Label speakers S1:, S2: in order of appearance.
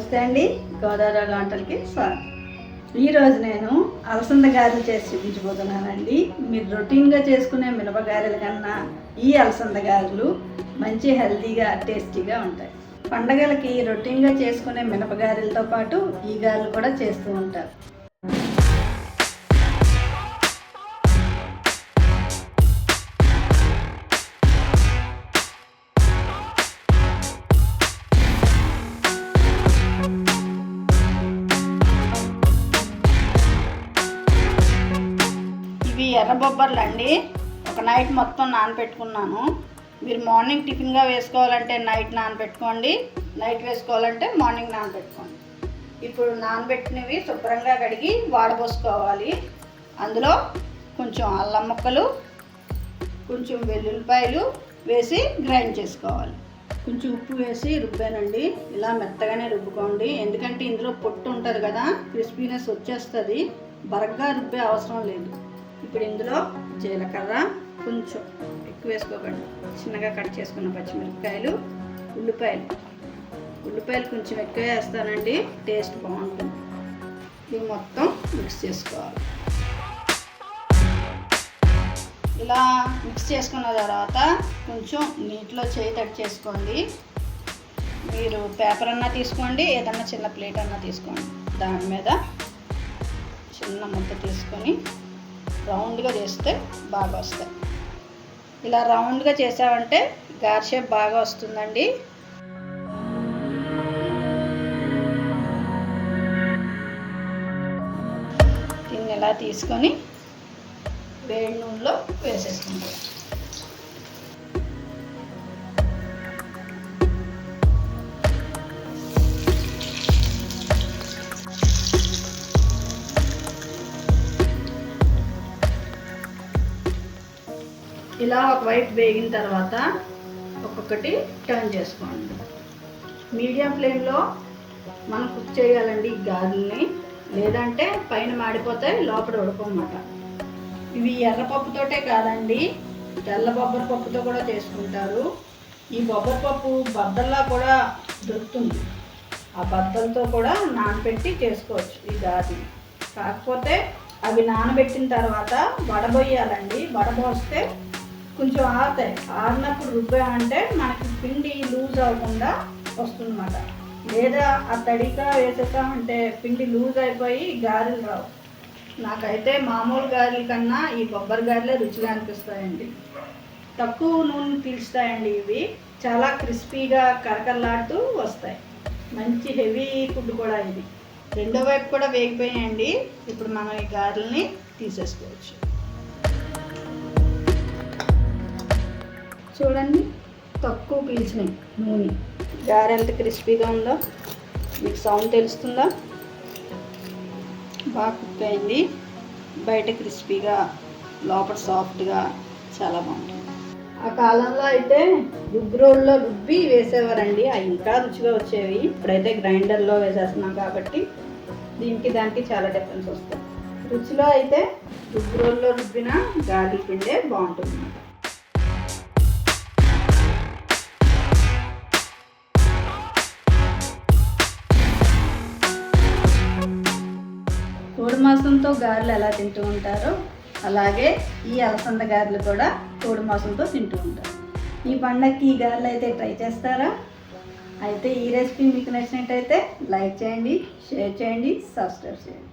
S1: నమస్తే అండి గోదావరి వంటలకి స్వాగతం. ఈరోజు నేను అలసంద గారెలు చేసి చూపించబోతున్నానండి. మీరు రొటీన్గా చేసుకునే మినపగారెల కన్నా ఈ అలసంద గారెలు మంచి హెల్తీగా టేస్టీగా ఉంటాయి. పండగలకి రొటీన్గా చేసుకునే మినపగారెలతో పాటు ఈ గారెలు కూడా చేస్తూ ఉంటారు. ఇవి ఎర్ర బొబ్బర్లు అండి ఒక నైట్ మొత్తం నానబెట్టుకున్నాను. మీరు మార్నింగ్ టిఫిన్గా వేసుకోవాలంటే నైట్ నానబెట్టుకోండి. నైట్ వేసుకోవాలంటే మార్నింగ్ నానబెట్టుకోండి. ఇప్పుడు నానబెట్టినవి శుభ్రంగా కడిగి వాడబోసుకోవాలి. అందులో కొంచెం అల్లం ముక్కలు కొంచెం వెల్లుల్లిపాయలు వేసి గ్రైండ్ చేసుకోవాలి. కొంచెం ఉప్పు వేసి రుబ్బానండి. ఇలా మెత్తగానే రుబ్బుకోండి. ఎందుకంటే ఇందులో పొట్టు ఉంటుంది కదా క్రిస్పీనెస్ వచ్చేస్తుంది. బరగ్గా రుబ్బే అవసరం లేదు. ఇప్పుడు ఇందులో జీలకర్ర కొంచెం ఎక్కువ వేసుకోకండి. చిన్నగా కట్ చేసుకున్న పచ్చిమిరపకాయలు ఉల్లిపాయలు. ఉల్లిపాయలు కొంచెం ఎక్కువ వేస్తానండి టేస్ట్ బాగుంటుంది. ఇవి మొత్తం మిక్స్ చేసుకోవాలి. ఇలా మిక్స్ చేసుకున్న తర్వాత కొంచెం నీటిలో చేయి తడి చేసుకోండి. మీరు పేపర్ అన్నా తీసుకోండి ఏదన్నా చిన్న ప్లేట్ అన్నా తీసుకోండి. దాని మీద చిన్న ముద్ద తీసుకొని రౌండ్గా చేస్తే బాగా వస్తాయి. ఇలా రౌండ్గా చేసామంటే గార్ షేప్ బాగా వస్తుందండి. దీన్ని ఇలా తీసుకొని వేడి నూనెలో వేసేసుకుంటాం ఇలా ఒకవైపు వేగిన తర్వాత ఒక్కొక్కటి టర్న్ చేసుకోండి. మీడియం ఫ్లేమ్లో మనం కుక్ చేయాలండి ఈ గారెల్ని. లేదంటే పైన మాడిపోతాయి లోపల ఉడకమాట ఇవి ఎర్రపప్పుతోటే కాదండి తెల్ల బొబ్బరి పప్పుతో కూడా చేసుకుంటారు. ఈ బొబ్బరి పప్పు బద్దల్లా కూడా దొరుకుతుంది. ఆ బద్దలతో కూడా నానబెట్టి చేసుకోవచ్చు ఈ గాజు కాకపోతే అవి నానబెట్టిన తర్వాత వడబోయాలండి వడబోస్తే కొంచెం ఆరుతాయి ఆరినప్పుడు రుబ్బామంటే మనకి పిండి లూజ్ అవ్వకుండా వస్తుందన్నమాట. లేదా ఆ తడిగా వేసేసామంటే పిండి లూజ్ అయిపోయి గారెలు రావు. నాకైతే మామూలు గారెల కన్నా ఈ కొబ్బరి గారెలే రుచిగా అనిపిస్తాయండి. తక్కువ నూనె పీల్చుతాయండి ఇవి. చాలా క్రిస్పీగా కరకరలాడుతూ వస్తాయి. మంచి హెవీ ఫుడ్ కూడా ఇది. రెండో వైపు కూడా వేగిపోయాయండి ఇప్పుడు మనం ఈ గారెల్ని తీసేసుకోవచ్చు. చూడండి తక్కువ పీల్చినాయి నూనె. గారె ఎంత క్రిస్పీగా ఉందో? మీకు సౌండ్ తెలుస్తుందా? బాగా కుక్ అయింది. బయట క్రిస్పీగా లోపల సాఫ్ట్గా చాలా బాగుంటుంది ఆ కాలంలో అయితే రుబ్బురోల్లో రుబ్బి వేసేవారండి. అవి ఇంకా రుచిగా వచ్చేవి. ఇప్పుడైతే గ్రైండర్లో వేసేస్తున్నాం కాబట్టి దీనికి దానికి చాలా డిఫరెన్స్ వస్తుంది. రుచిలో అయితే రుబ్బురోల్లో రుబ్బిన గాలి పిండే బాగుంటుంది. మాంసంతో గారెలు ఎలా తింటూ ఉంటారో అలాగే ఈ అలసంద గారెలు కూడా కోడి మాంసంతో తింటూ ఉంటారు. ఈ పండగకి ఈ గారెలు అయితే ట్రై చేస్తారా? అయితే ఈ రెసిపీ మీకు నచ్చినట్టయితే లైక్ చేయండి షేర్ చేయండి సబ్స్క్రైబ్ చేయండి.